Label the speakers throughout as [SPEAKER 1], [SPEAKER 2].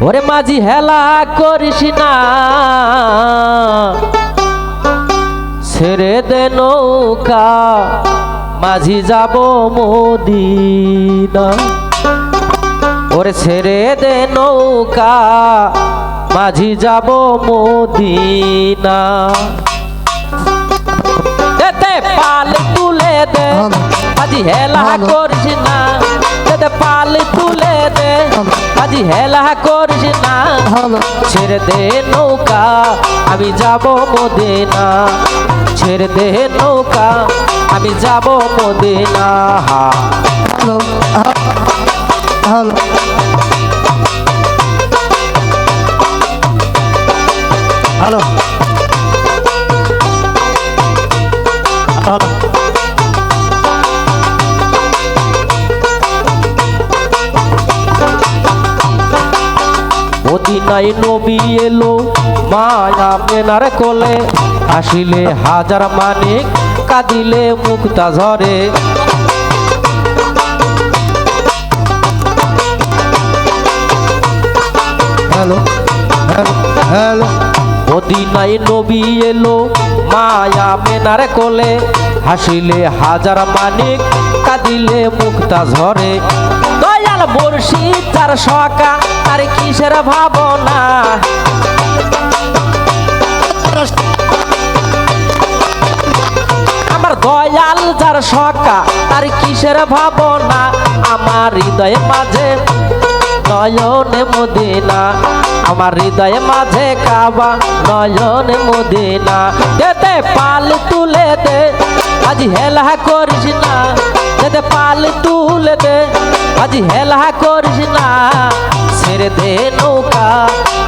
[SPEAKER 1] ওরে মাঝি হেলা করিস না। ছেড়ে দে নৌকা মাঝি যাব মদিনা। ওরে ছেড়ে দে নৌকা মাঝি যাব মদিনা। দেতে পাল তুলে দে মাঝি হেলা। করিস না। দেতে পাল তুলে দে। মাঝি হেলা করিস না, ছেড়ে দে নৌকা, আমি যাব মদিনা। ছেড়ে দে নৌকা, আমি যাব মদিনা।
[SPEAKER 2] ভালো হ্যালো। ভালো
[SPEAKER 1] মদিনায় নবী এলো মায়া মেনার কোলে। আসিলে হাজার মানিক কাঁদিলে মুক্তা ঝরে।
[SPEAKER 2] Hello hello hello.
[SPEAKER 1] মদিনায় নবী এলো মায়া মেনার কোলে। হাসিলে হাজার মানিক কাঁদিলে মুক্তা ঝরে। বর্ষি তার সকা, তার কিসের ভাবনা? আমার দয়াল, যার সকা, তার কিসের ভাবনা? আমার হৃদয়ে মাঝে নয়নে মদিনা। আমার হৃদয়ে মাঝে কাবা, নয়নে মদিনা। দেতে পাল তুলে দে, আজ হেলা করিস না। দেতে পাল তুলে দে। আজ হেলা করিস না, ছেড়ে দে নৌকা,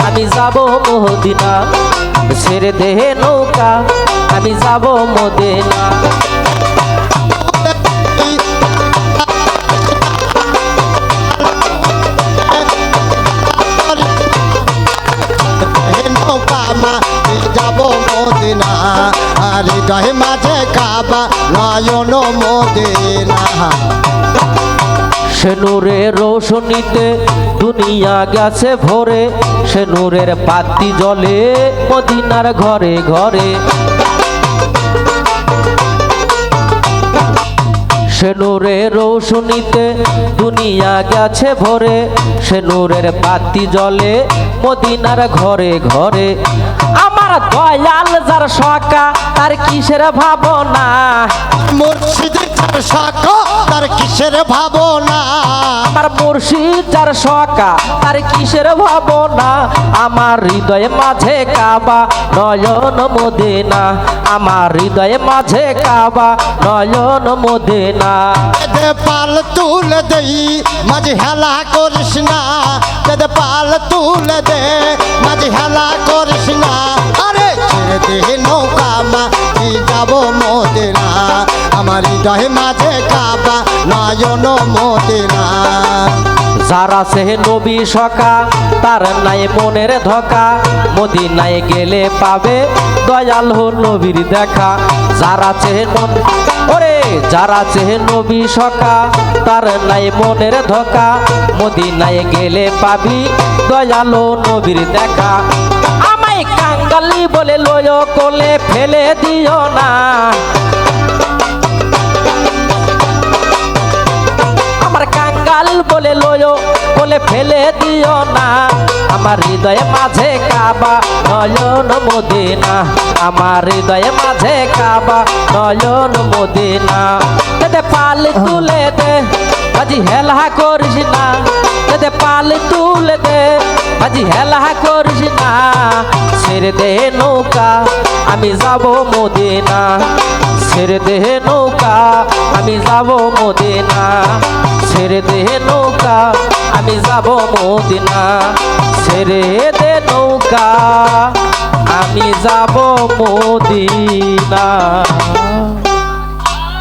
[SPEAKER 1] আমি যাব মদিনা। ছেড়ে দে নৌকা, আমি যাব মদিনা।
[SPEAKER 3] মদিনা, আর হৃদয় মাঝে কাবা নয়ন মদিনা।
[SPEAKER 1] সে নূরের রোশনীতে দুনিয়া গেছে ভরে সে নূরের পাতি জলে মদিনার ঘরে ঘরে। সে রোশনীতে দুনিয়া গেছে ভরে। সে নূরের বাতি জলে মদিনার ঘরে ঘরে। আমার দয়াল যার সকা তার কিসের ভাবনা?
[SPEAKER 3] মুর্শিদের শাখ তার কিসের ভাবনা?
[SPEAKER 1] আমার মুর্শিদ যার সকা তার কিসের ভাবনা? আমার হৃদয়ে মাঝে কাবা নয়ন মদিনা, আমার হৃদয়ে মাঝে কাবা। নয়ন মদিনা।
[SPEAKER 3] পাল তুলে দেই, মাঝে হেলা করিস না। পাল তুলে দে, মাঝে হেলা করিস না। আরে ছেড়ে দে নৌকা মা, কি যাব মদিনা? আমার হৃদয় মাঝে কাবা, নয়ন মদিনা।
[SPEAKER 1] যারা সে নবী সকা তার নাই মনের ধকা। মদিনায় গেলে পাবে দয়াল নবীর দেখা। যারা চেহে ওরে, যারা চেহে নবী সকা তার নাই মনের ধকা। মদিনায় গেলে পাবি দয়াল নবীর দেখা। আমায় কাঙ্গালি বলে লয় কোলে ফেলে দিও না। বলে লয় বলে ফেলে দিও না। আমার হৃদয়ে মাঝে কাবা, নয়ন মদিনা। আমার হৃদয়ে মাঝে কাবা, নয়ন মদিনা। কেটে পাল তুলে দে, আজি হেলা করিস না। কেটে পাল তুলে দে আজি হেলা করিস না, ছেড়ে দে নৌকা, আমি যাব মদিনা। ছেড়ে দে নৌকা, আমি যাব মদিনা। ছেড়ে দে নৌকা, আমি যাব মদিনা। ছেড়ে দে নৌকা, আমি যাব মদিনা।